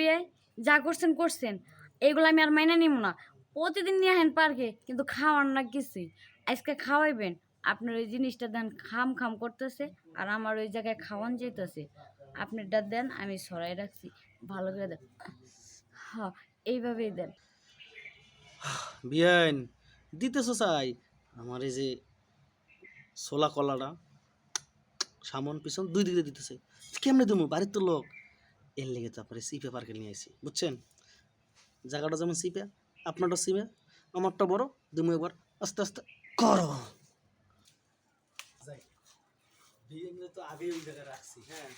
বিয়ে যা করছেন করছেন, এগুলো আমি আর মাইনে নিব না। প্রতিদিন নিয়ে আসেন পার্কে, কিন্তু খাওয়ার না কিছুই। আজকে খাওয়াইবেন, আপনার ওই জিনিসটা দেন, খাম খাম করতেছে, আর আমার ওই জায়গায় খাওয়ান যেতেছে আপনারটা দেন, আমি সরাই রাখছি, ভালো করে দেন। হ্যাঁ এইভাবেই দেন। বিয়ান দিতেছো চাই? আমার এই যে ছোলা কলাটা, সামন পিছন, দুই দিকে দিতেছে। কেমনে দেবো বাড়ির তো লোক। এর লেগে তারপরে সিপে পার্কে নিয়ে আসি বুঝছেন? জায়গাটা যেমন সিপে আপনারটা সিপে আমারটা বড় তুমি একবার, আস্তে আস্তে করো। তো আগে ওই জায়গায় রাখছি হ্যাঁ?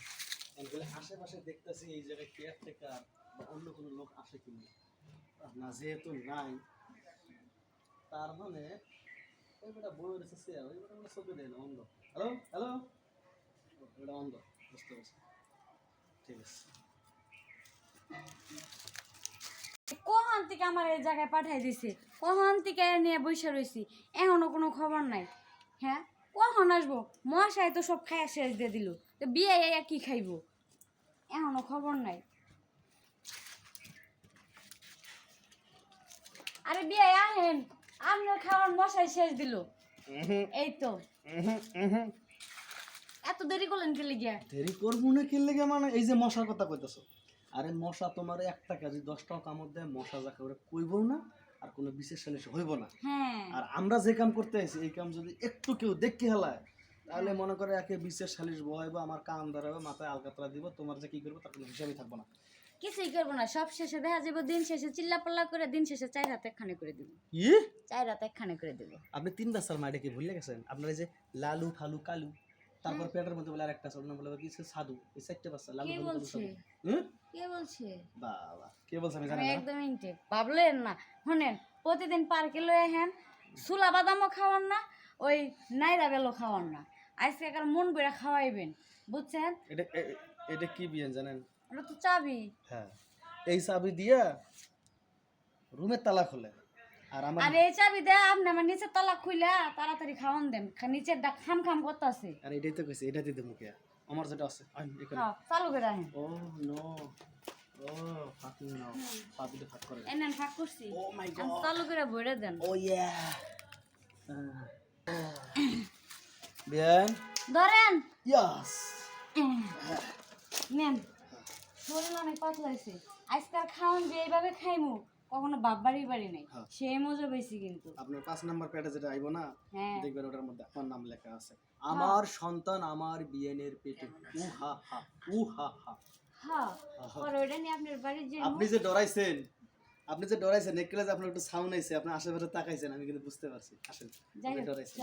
আশেপাশে এই জায়গায় অন্য কোনো লোক আসে না? যেহেতু নাই, তার মানে রয়েছে অন্ধ। হ্যালো হ্যালো অন্ধ, বুঝতে পারছি। ঠিক আছে। থেকে আমার এই জায়গায় পাঠাই দিছে। কখন থেকে নিয়ে বসে রয়েছি এখনও কোনো খবর নাই। হ্যাঁ? কখন আসব? মশাই তো সব খাইয়া শেষ দিয়ে দিল। তো বিয়ে আইয়া কি খাইবো? এখনও খবর নাই। আরে বিয়ে আহেন আপনার খাওয়ার মশাই শেষ দিল। এই তো। এত দেরি করলেন কে লিগিয়া দেরি করব না কি লেগে মানে এই যে মশার কথা কইতেছ। আরে মশা তোমার একটা কাজে দশটাও কামড় দেয় মশা যাকে ওরা কইবও না আর কোনো বিশেষ জিনিস হইব না। হ্যাঁ। আর আমরা যে কাম করতে আছি এই কাম যদি একটু কেউ দেখতে হেলায় তাহলে মনে করে একে বিশেষ সালিশ বহাইবো আমার কান ধরাবে মাথায় আলকাতরা দিব তোমার যে কি করব তার কোনো হিসাবই থাকব না। কিছুই করব না সব শেষে দেখা যাব দিন শেষে চিল্লা পাল্লা করে দিন শেষে চাই রাত একখানে করে দিব। ই চাই রাত একখানে করে দিব। আপনি তিন বাচ্চার মায়ের কি ভুলে গেছেন? আপনার এই যে লালু ফালু কালু। তারপর পেটের মধ্যে বলে আরেকটা ছোট নাম বলে কি সাধু এই চারটে বাচ্চা লালু কে বলছে? কে বলছে? বাবা কে বলছে আমি জানি না। একদম ইনটে ভাবলেন না। শোনেন প্রতিদিন পার্কে লয়ে হেন সুলা বাদামও খাওয়ান না ওই নাইরা বেলও খাওয়ান না। আজকে একার মন বেড়া খাওয়াইবেন বুঝছেন? এটা এটা কি বিয়েন জানেন? ওটা তো চাবি। হ্যাঁ। এই চাবি দিয়া রুমের তালা খোলে। আর এই চাবি দেয় আপনি আমার নিচের তলা খুইলা তাড়াতাড়ি খাওয়ান দেন। নিচের ডা খাম খাম করতেছে। আর এটাই তো কইছে এটা দিতে মুখে। আমার যেটা আছে হ্যাঁ চালু করে আহেন। ও নো। ও ফাঁক নাও। পাবিটা ফাঁক করে এই নেন ফাঁক করছি। Oh my god. চালু করে ভরে দেন। ও ইয়া। বিয়ান। ধরেন। ইয়াস। নেন। শরীর অনেক পাতলা হয়েছে আজকাল খাওয়ান যে এইভাবে খাইমু। কখনো বাপবাড়ি বাড়ি নাই। হ্যাঁ। সেই মজা পেয়েছি কিন্তু। আপনার পাঁচ নাম্বার প্যাডে যেটা আইবো না হ্যাঁ। দেখবেন ওটার মধ্যে আমার নাম লেখা আছে। আমার সন্তান আমার বিয়েনের পেটে। উ হা হা উ হা। হা হ্যাঁ আর ওইটা নিয়ে আপনার বাড়ির যে আপনি যে ডরাইছেন আপনি যে ডরাইছেন নেকলেস আপনার একটু সাউন্ড আইছে আপনি আশেপাশে তাকাইছেন আমি কিন্তু বুঝতে পারছি। আসেন যাই ডরাইছেন।